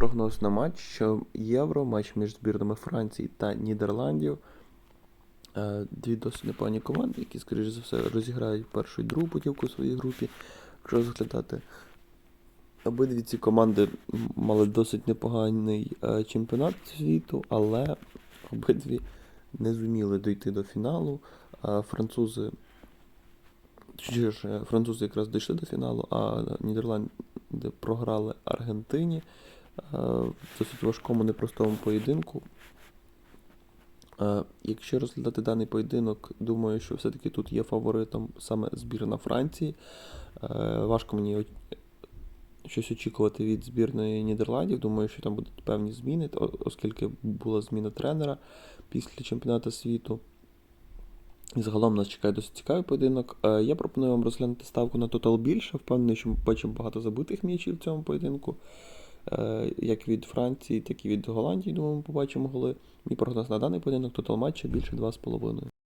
Прогноз на матч, що Євро, матч між збірними Франції та Нідерландів. Е, Дві досить непогані команди, які, скоріш за все, розіграють першу і другу путівку у своїй групі. Якщо розглядати, обидві ці команди мали досить непоганий е, чемпіонат світу, але обидві не зуміли дійти до фіналу. Е, Французи, точніше, е, французи якраз дійшли до фіналу, а Нідерланди програли Аргентині в досить важкому непростому поєдинку. Е, Якщо розглядати даний поєдинок, думаю, що все-таки тут є фаворитом саме збірна Франції. Е, Важко мені щось очікувати від збірної Нідерландів. Думаю, що там будуть певні зміни, оскільки була зміна тренера після чемпіонату світу. І загалом нас чекає досить цікавий поєдинок. Е, Я пропоную вам розглянути ставку на тотал більше. Впевнений, що ми бачимо багато забитих м'ячів в цьому поєдинку. Е, Як від Франції, так і від Голландії, думаю, ми побачимо голи. Мій прогноз на даний поєдинок тотал матча більше 2,5.